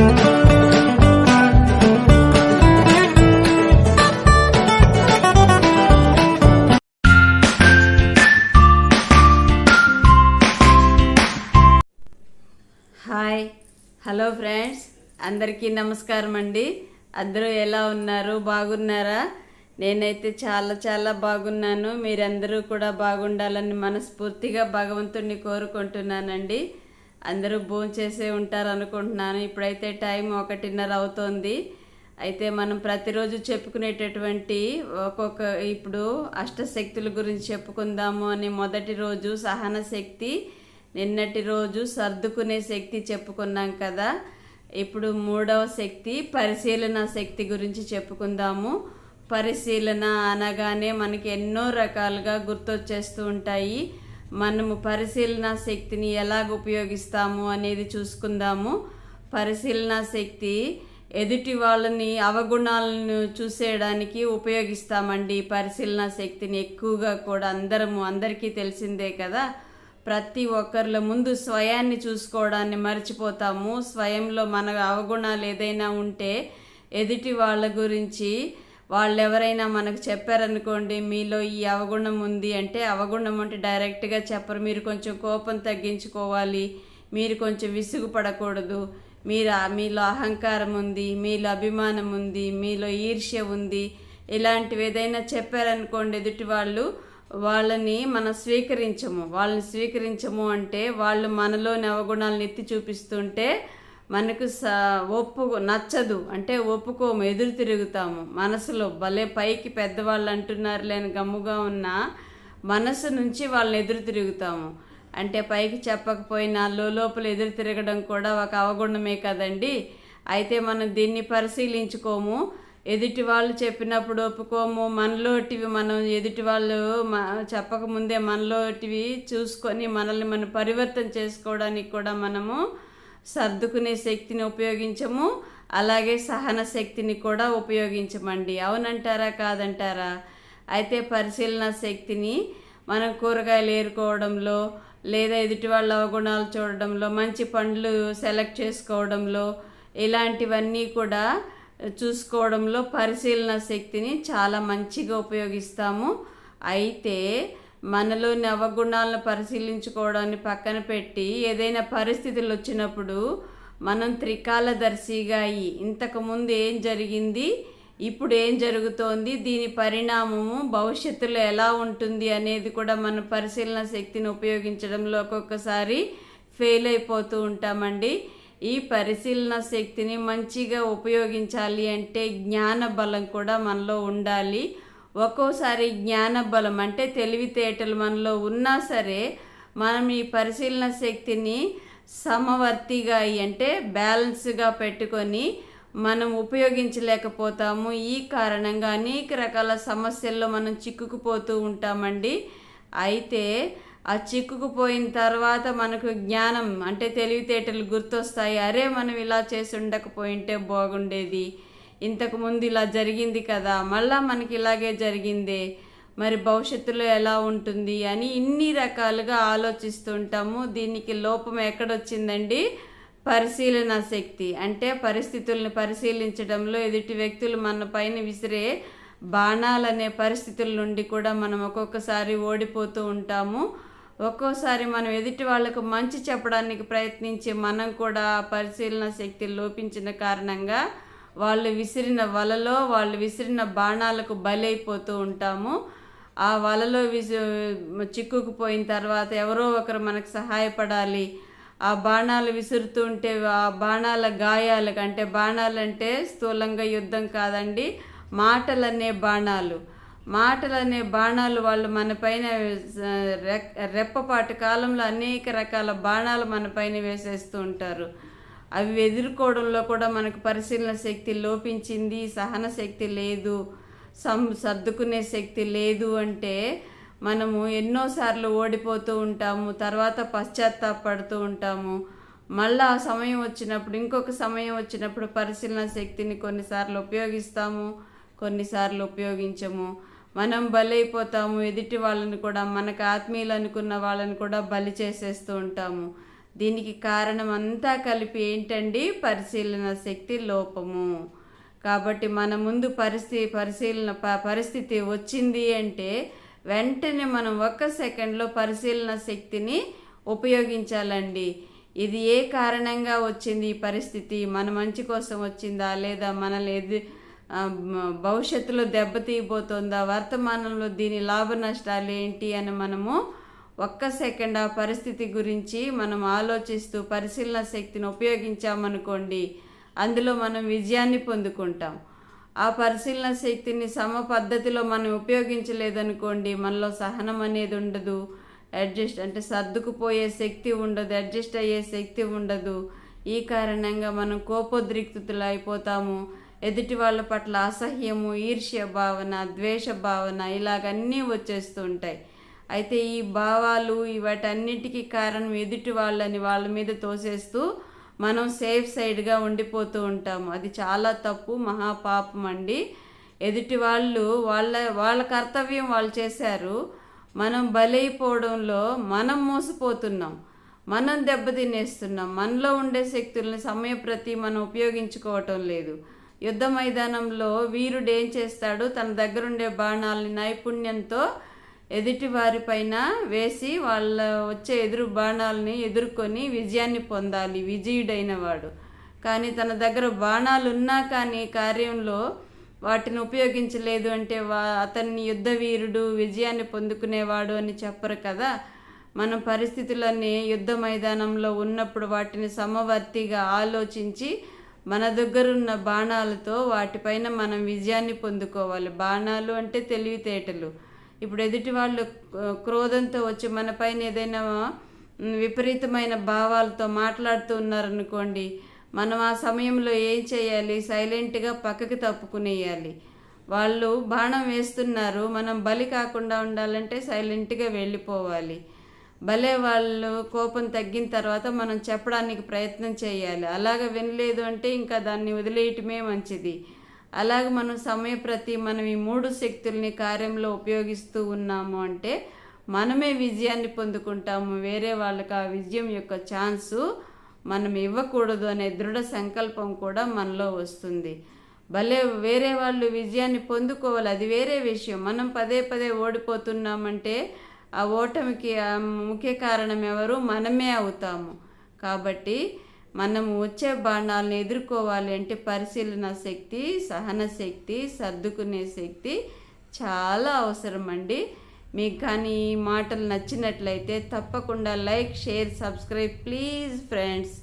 Hi. Hello friends. అందరికీ నమస్కారం అండి. అందరూ ఎలా ఉన్నారు? బాగున్నారా? నేనైతే చాలా చాలా బాగున్నాను. మీరందరూ కూడా బాగుండాలని మనస్ఫూర్తిగా భగవంతుణ్ణి కోరుకుంటున్నానండి. అందరూ భోంచేసే ఉంటారు అనుకుంటున్నాను ఇప్పుడైతే టైం ఒకటిన్నర అవుతోంది. అయితే మనం ప్రతిరోజు చెప్పుకునేటటువంటి ఒక్కొక్క ఇప్పుడు అష్టశక్తుల గురించి చెప్పుకుందాము అని మొదటి రోజు సహన శక్తి నిన్నటి రోజు సర్దుకునే శక్తి చెప్పుకున్నాం కదా. ఇప్పుడు మూడవ శక్తి పరిశీలన శక్తి గురించి చెప్పుకుందాము. పరిశీలన అనగానే మనకి ఎన్నో రకాలుగా గుర్తొచ్చేస్తూ ఉంటాయి. మనము పరిశీలన శక్తిని ఎలాగ ఉపయోగిస్తాము అనేది చూసుకుందాము. పరిశీలన శక్తి ఎదుటి వాళ్ళని అవగుణాలను చూసేయడానికి ఉపయోగిస్తామండి. పరిశీలన శక్తిని ఎక్కువగా కూడా అందరము అందరికీ తెలిసిందే కదా. ప్రతి ఒక్కరిలో ముందు స్వయాన్ని చూసుకోవడాన్ని మర్చిపోతాము. స్వయంలో మన అవగుణాలు ఏదైనా ఉంటే ఎదుటి వాళ్ళ గురించి వాళ్ళు ఎవరైనా మనకు చెప్పారనుకోండి మీలో ఈ అవగుణం ఉంది అంటే అవగుణం అంటే డైరెక్ట్గా చెప్పరు. మీరు కొంచెం కోపం తగ్గించుకోవాలి. మీరు కొంచెం విసుగుపడకూడదు. మీరు మీలో అహంకారం ఉంది మీలో అభిమానం ఉంది మీలో ఈర్ష్య ఉంది. ఇలాంటివి ఏదైనా చెప్పారనుకోండి ఎదుటి వాళ్ళు వాళ్ళని మనం స్వీకరించము. వాళ్ళని స్వీకరించము అంటే వాళ్ళు మనలోని అవగుణాలను ఎత్తి చూపిస్తుంటే మనకు స ఒప్పు నచ్చదు. అంటే ఒప్పుకోము ఎదురు తిరుగుతాము. మనసులో భలే పైకి పెద్దవాళ్ళు అంటున్నారు లేని గమ్ముగా ఉన్న మనసు నుంచి వాళ్ళని ఎదురు తిరుగుతాము. అంటే పైకి చెప్పకపోయినా లోపల ఎదురు తిరగడం కూడా ఒక అవగుణమే కదండి. అయితే మనం దీన్ని పరిశీలించుకోము. ఎదుటి వాళ్ళు చెప్పినప్పుడు ఒప్పుకోము. మనలోటివి మనం ఎదుటి వాళ్ళు చెప్పకముందే మనలోటివి చూసుకొని మనల్ని మనం పరివర్తన చేసుకోవడానికి కూడా మనము సర్దుకునే శక్తిని ఉపయోగించము అలాగే సహన శక్తిని కూడా ఉపయోగించమండి. అవునంటారా కాదంటారా? అయితే పరిశీలన శక్తిని మనం కూరగాయలు ఏరుకోవడంలో లేదా ఎదుటి వాళ్ళ అవగుణాలు చూడడంలో మంచి పండ్లు సెలెక్ట్ చేసుకోవడంలో ఇలాంటివన్నీ కూడా చూసుకోవడంలో పరిశీలన శక్తిని చాలా మంచిగా ఉపయోగిస్తాము. అయితే మనలోని అవగుణాలను పరిశీలించుకోవడాన్ని పక్కన పెట్టి ఏదైనా పరిస్థితులు వచ్చినప్పుడు మనం త్రికాలదర్శిగా అయ్యి ఇంతకుముందు ఏం జరిగింది ఇప్పుడు ఏం జరుగుతోంది దీని పరిణామము భవిష్యత్తులో ఎలా ఉంటుంది అనేది కూడా మన పరిశీలన శక్తిని ఉపయోగించడంలో ఒక్కొక్కసారి ఫెయిల్ అయిపోతూ ఉంటామండి. ఈ పరిశీలన శక్తిని మంచిగా ఉపయోగించాలి అంటే జ్ఞాన బలం కూడా మనలో ఉండాలి. ఒక్కోసారి జ్ఞానబలం అంటే తెలివితేటలు మనలో ఉన్నా సరే మనం ఈ పరిశీలన శక్తిని సమవర్తిగా అంటే బ్యాలెన్స్గా పెట్టుకొని మనం ఉపయోగించలేకపోతాము. ఈ కారణంగా అనేక రకాల సమస్యల్లో మనం చిక్కుకుపోతూ ఉంటామండి. అయితే ఆ చిక్కుకుపోయిన తర్వాత మనకు జ్ఞానం అంటే తెలివితేటలు గుర్తొస్తాయి. అరే మనం ఇలా చేసి ఉండకపోయింటే బాగుండేది. ఇంతకుముందు ఇలా జరిగింది కదా మళ్ళా మనకి ఇలాగే జరిగిందే మరి భవిష్యత్తులో ఎలా ఉంటుంది అని ఇన్ని రకాలుగా ఆలోచిస్తుంటాము. దీనికి లోపం ఎక్కడొచ్చిందండి? పరిశీలన శక్తి. అంటే పరిస్థితులను పరిశీలించడంలో ఎదుటి వ్యక్తులు మన పైన విసిరే బాణాలనే పరిస్థితుల నుండి కూడా మనం ఒక్కొక్కసారి ఓడిపోతూ ఉంటాము. ఒక్కోసారి మనం ఎదుటి వాళ్ళకు మంచి చెప్పడానికి ప్రయత్నించి మనం కూడా పరిశీలన శక్తి లోపించిన కారణంగా వాళ్ళు విసిరిన వలలో వాళ్ళు విసిరిన బాణాలకు బలైపోతూ ఉంటాము. ఆ వలలో విసి చిక్కుకుపోయిన తర్వాత ఎవరో ఒకరు మనకు సహాయపడాలి. ఆ బాణాలు విసురుతూ ఉంటే ఆ బాణాల గాయాలకు అంటే బాణాలంటే స్థూలంగా యుద్ధం కాదండి మాటలనే బాణాలు. మాటలనే బాణాలు వాళ్ళు మన పైన రెప్పపాటి కాలంలో అనేక రకాల బాణాలు మన పైన వేసేస్తూ ఉంటారు. అవి ఎదుర్కోవడంలో కూడా మనకు పరిశీలన శక్తి లోపించింది సహన శక్తి లేదు సం సర్దుకునే శక్తి లేదు అంటే మనము ఎన్నోసార్లు ఓడిపోతూ ఉంటాము తర్వాత పశ్చాత్తాపడుతూ ఉంటాము. మళ్ళీ ఆ సమయం వచ్చినప్పుడు ఇంకొక సమయం వచ్చినప్పుడు పరిశీలన శక్తిని కొన్నిసార్లు ఉపయోగిస్తాము కొన్నిసార్లు ఉపయోగించము. మనం బలైపోతాము ఎదుటి వాళ్ళని కూడా మనకు ఆత్మీయులు అనుకున్న వాళ్ళని కూడా బలి చేసేస్తూ ఉంటాము. దీనికి కారణం అంతా కలిపి ఏంటండి? పరిశీలన శక్తి లోపము. కాబట్టి మన ముందు పరిస్థితి పరిశీలన ప- పరిస్థితి వచ్చింది అంటే వెంటనే మనం ఒక్క సెకండ్లో పరిశీలన శక్తిని ఉపయోగించాలండి. ఇది ఏ కారణంగా వచ్చింది ఈ పరిస్థితి? మన మంచి కోసం వచ్చిందా? లేదా మనల్ని ఎదు భవిష్యత్తులో దెబ్బతీయబోతోందా? వర్తమానంలో దీని లాభ నష్టాలు ఏంటి అని మనము ఒక్క సెకండ్ ఆ పరిస్థితి గురించి మనం ఆలోచిస్తూ పరిశీలన శక్తిని ఉపయోగించామనుకోండి అందులో మనం విజయాన్ని పొందుకుంటాం. ఆ పరిశీలన శక్తిని సమ పద్ధతిలో మనం ఉపయోగించలేదనుకోండి మనలో సహనం అనేది ఉండదు. అడ్జస్ట్ అంటే సర్దుకుపోయే శక్తి ఉండదు అడ్జస్ట్ అయ్యే శక్తి ఉండదు. ఈ కారణంగా మనం కోపోద్రిక్తులు అయిపోతాము. ఎదుటి వాళ్ళ పట్ల అసహ్యము ఈర్ష్య భావన ద్వేష భావన ఇలాగన్నీ వచ్చేస్తూ ఉంటాయి. అయితే ఈ భావాలు వాటన్నిటికీ కారణం ఎదుటి వాళ్ళని వాళ్ళ మీద తోసేస్తూ మనం సేఫ్ సైడ్గా ఉండిపోతూ ఉంటాము. అది చాలా తప్పు మహాపాపం అండి. ఎదుటి వాళ్ళు వాళ్ళ వాళ్ళ కర్తవ్యం వాళ్ళు చేశారు. మనం బలైపోవడంలో మనం మోసపోతున్నాం. మనం దెబ్బతినేస్తున్నాం మనలో ఉండే శక్తుల్ని సమయప్రతి మనం ఉపయోగించుకోవటం లేదు. యుద్ధ మైదానంలో వీరుడు ఏం చేస్తాడు? తన దగ్గరుండే బాణాలని నైపుణ్యంతో ఎదుటి వారిపైన వేసి వాళ్ళ వచ్చే ఎదురు బాణాలని ఎదుర్కొని విజయాన్ని పొందాలి విజయుడైన వాడు. కానీ తన దగ్గర బాణాలు ఉన్నా కానీ కార్యంలో వాటిని ఉపయోగించలేదు అంటే వా అతన్ని యుద్ధ వీరుడు విజయాన్ని పొందుకునేవాడు అని చెప్పరు కదా. మన పరిస్థితులన్నీ యుద్ధ మైదానంలో ఉన్నప్పుడు వాటిని సమవర్తిగా ఆలోచించి మన దగ్గరున్న బాణాలతో వాటిపైన మనం విజయాన్ని పొందుకోవాలి. బాణాలు అంటే తెలివితేటలు. ఇప్పుడు ఎదుటి వాళ్ళు క్రోధంతో వచ్చి మన పైన ఏదైనా విపరీతమైన భావాలతో మాట్లాడుతూ ఉన్నారనుకోండి మనం ఆ సమయంలో ఏం చేయాలి? సైలెంట్గా పక్కకి తప్పుకునేయాలి. వాళ్ళు బాణం వేస్తున్నారు మనం బలి కాకుండా ఉండాలంటే సైలెంట్గా వెళ్ళిపోవాలి. భలే వాళ్ళు కోపం తగ్గిన తర్వాత మనం చెప్పడానికి ప్రయత్నం చేయాలి. అలాగ వినలేదు అంటే ఇంకా దాన్ని వదిలేయటమే మంచిది. అలాగే మనం సమయప్రతి మనం ఈ మూడు శక్తుల్ని కార్యంలో ఉపయోగిస్తూ ఉన్నాము అంటే మనమే విజయాన్ని పొందుకుంటాము. వేరే వాళ్ళకి ఆ విజయం యొక్క ఛాన్సు మనం ఇవ్వకూడదు అనే దృఢ సంకల్పం కూడా మనలో వస్తుంది. భలే వేరే వాళ్ళు విజయాన్ని పొందుకోవాలి. అది వేరే విషయం. మనం పదే పదే ఓడిపోతున్నామంటే ఆ ఓటమికి ఆ ముఖ్య కారణం ఎవరు? మనమే అవుతాము. కాబట్టి మనము వచ్చే బాణాలను ఎదుర్కోవాలి అంటే పరిశీలన శక్తి సహన శక్తి సర్దుకునే శక్తి చాలా అవసరం అండి. మీకు కానీ ఈ మాటలు నచ్చినట్లయితే తప్పకుండా like share subscribe please friends.